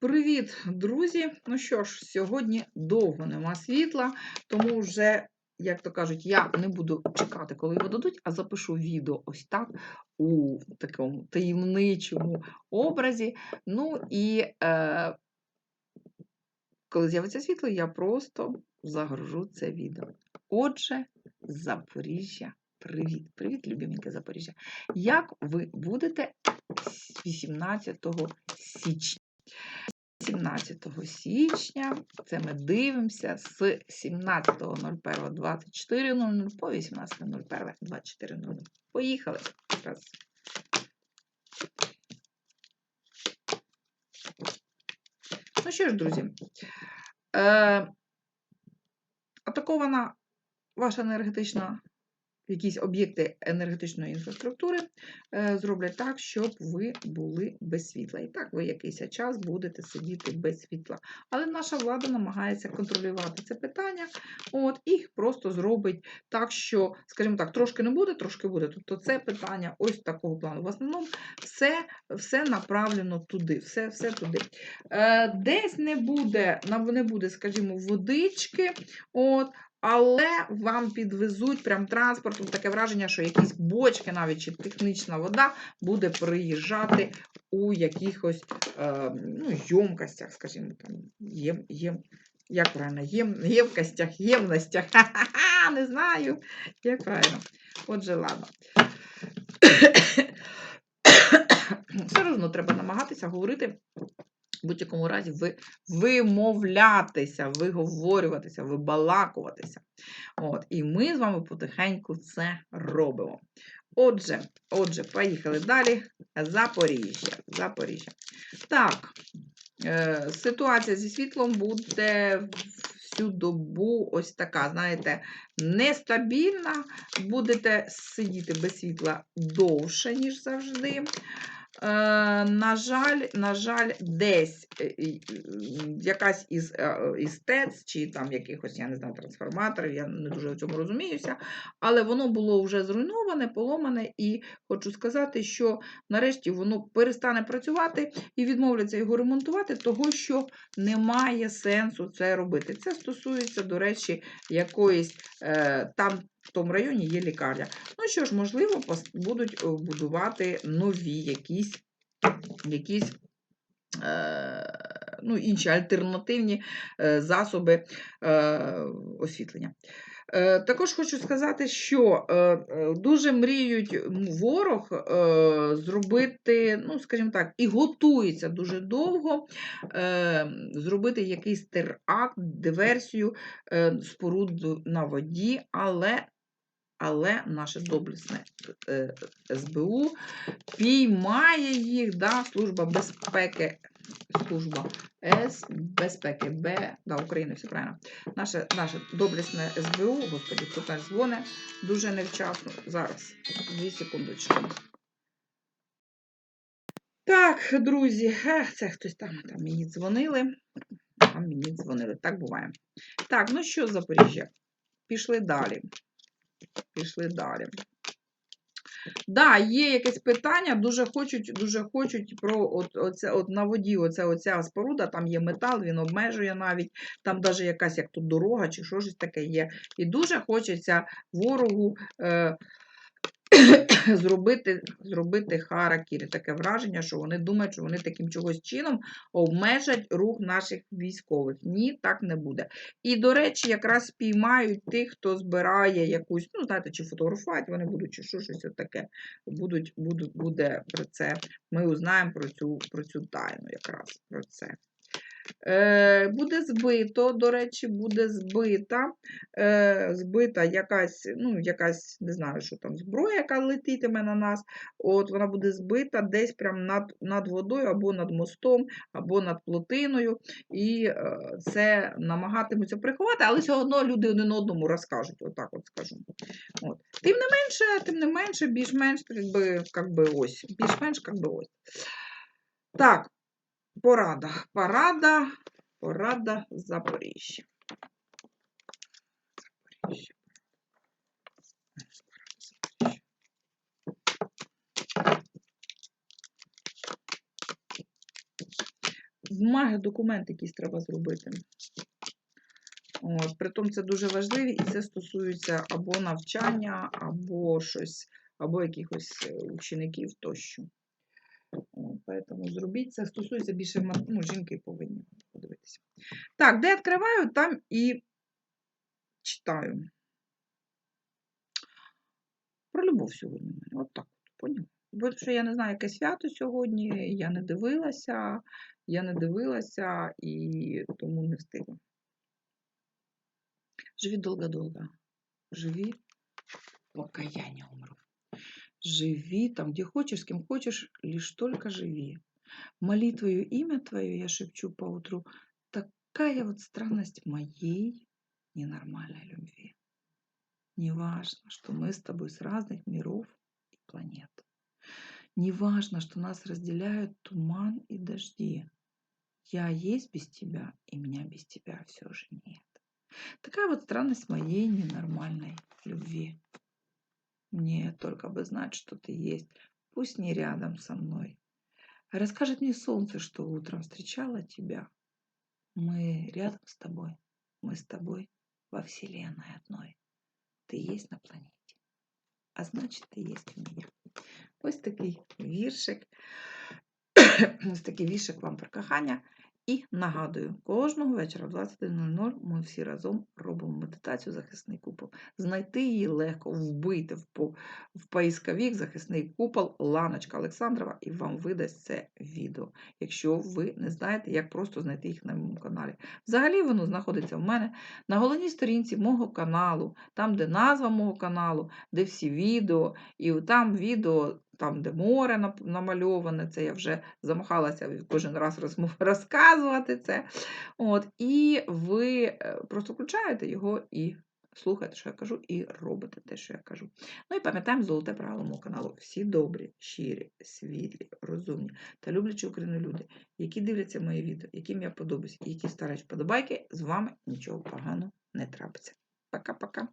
Привіт, друзі! Ну що ж, сьогодні довго нема світла, тому вже, як то кажуть, я не буду чекати, коли його дадуть, а запишу відео ось так у такому таємничому образі. Ну і е, коли з'явиться світло, я просто загружу це відео. Отже, Запоріжжя. Привіт, привіт, любименьке Запоріжжя. Як ви будете 18 січня? 17 січня, це ми дивимося з 17.01.24.00 по 18.01.24.00. Поїхали. Раз. Ну що ж, друзі, е, атакована ваша енергетична якісь об'єкти енергетичної інфраструктури е, зроблять так, щоб ви були без світла. І так ви якийсь час будете сидіти без світла. Але наша влада намагається контролювати це питання, от, і просто зробить так, що, скажімо так, трошки не буде, трошки буде. Тобто це питання ось такого плану. В основному все все направлено туди, все все туди. Е, Десь не буде, не буде, скажімо, водички. от, але вам підвезуть прям транспортом таке враження, що якісь бочки, навіть чи технічна вода, буде приїжджати у якихось е, ну, ємкостях, скажімо, там, єм, єм, як правильно, єм, ємкостях, ємностях. Ха-ха-ха, не знаю, як правильно. Отже, ладно. Все одно треба намагатися говорити в будь-якому разі ви вимовлятися, виговорюватися, вибалакуватися. От, І ми з вами потихеньку це робимо. Отже, отже, поїхали далі. Запоріжжя. Запоріжжя. Так, е, ситуація зі світлом буде всю добу ось така, знаєте, нестабільна. Будете сидіти без світла довше, ніж завжди. Е, на жаль, на жаль, десь е, якась із е, із ТЕЦ, чи там якихось, я не знаю, трансформаторів, я не дуже в цьому розуміюся, але воно було вже зруйноване, поломане, і хочу сказати, що нарешті воно перестане працювати і відмовляться його ремонтувати, того що немає сенсу це робити. Це стосується, до речі, якоїсь там в тому районі є лікарня. Ну що ж, можливо, будуть е, будувати нові якісь якісь е, ну, інші альтернативні е, засоби освітлення. Також хочу сказати, що дуже мріють ворог зробити, ну, скажімо так, і готується дуже довго зробити якийсь теракт, диверсію споруд на воді, але але наше доблесне е, СБУ піймає їх, да, Служба безпеки, служба С, безпеки Б, да, України, все правильно. Наше наше доблесне СБУ, господи, хто дзвоне дуже невчасно. Зараз, дві секундочки. Так, друзі, це хтось там там мені дзвонили. Там мені дзвонили. Так буває. Так, ну що, Запоріжжя? Пішли далі. Пішли далі. Да, є якесь питання, дуже хочуть дуже хочуть про от, оце, от на воді оця, оця споруда, там є метал, він обмежує навіть, там навіть якась як тут дорога чи щось таке є. І дуже хочеться ворогу. Е, зробити зробити харакірі. Таке враження, що вони думають, що вони таким чогось чином обмежать рух наших військових. Ні, так не буде. І, до речі, якраз спіймають тих, хто збирає якусь, ну, знаєте, чи фотографувати вони будуть, чи що, щось таке. Будуть, будуть, буде про це. Ми узнаємо про цю, про цю тайну якраз про це. Е, буде збито, до речі, буде збита е, збита якась, ну, якась, не знаю, що там зброя, яка летітиме на нас. От Вона буде збита десь прямо над над водою, або над мостом, або над плотиною. І е, це намагатимуться приховати, але все одно люди один одному розкажуть. Отак от скажу. От. Тим не менше, тим не менше, більш-менш, якби, якби ось. Більш-менш, якби ось. Так, Порада. Порада, порада Запоріжжя. Запоріжжя. бумаги, документ якийсь треба зробити. Притом це дуже важливо, і це стосується або навчання, або щось, або якихось е, учеників тощо. Поэтому зробіть це. Стосується більше ну, жінки повинні подивитися. Так, де відкриваю, там і читаю. Про любов сьогодні в мене. От так, поняв? Бо що я не знаю, яке свято сьогодні, я не дивилася, я не дивилася і тому не встигла. Живи долго-долго. Живи, пока я не умру. Живи там, где хочешь, с кем хочешь, лишь только живи. Моли твое имя твое, я шепчу по утру. Такая вот странность моей ненормальной любви. Неважно, что мы с тобой с разных миров и планет. Неважно, что нас разделяют туман и дожди. Я есть без тебя, и меня без тебя все же нет. Такая вот странность моей ненормальной любви. Мне только бы знать, что ты есть, пусть не рядом со мной. Расскажет мне солнце, что утром встречало тебя. Мы рядом с тобой, мы с тобой во вселенной одной. Ти є на планеті, а значить, ти є у мене. Ось такий віршик. Ось такий віршик вам про кохання. І нагадую, кожного вечора в 21.00 ми всі разом робимо медитацію захисний купол. Знайти її легко, вбити в, в поисковік захисний купол Ланочка Олександрова і вам видасть це відео, якщо ви не знаєте, як просто знайти їх на моєму каналі. Взагалі воно знаходиться в мене на головній сторінці мого каналу, там, де назва мого каналу, де всі відео, і там відео, там, де море намальоване, це я вже замахалася кожен раз розказувати це. От, і ви е, просто включаєте його і слухаєте, що я кажу, і робите те, що я кажу. Ну і пам'ятаємо золоте правило мого каналу. Всі добрі, щирі, світлі, розумні та люблячі Україну люди, які дивляться мої відео, яким я подобаюсь, які ставлять вподобайки, з вами нічого поганого не трапиться. Пока-пока.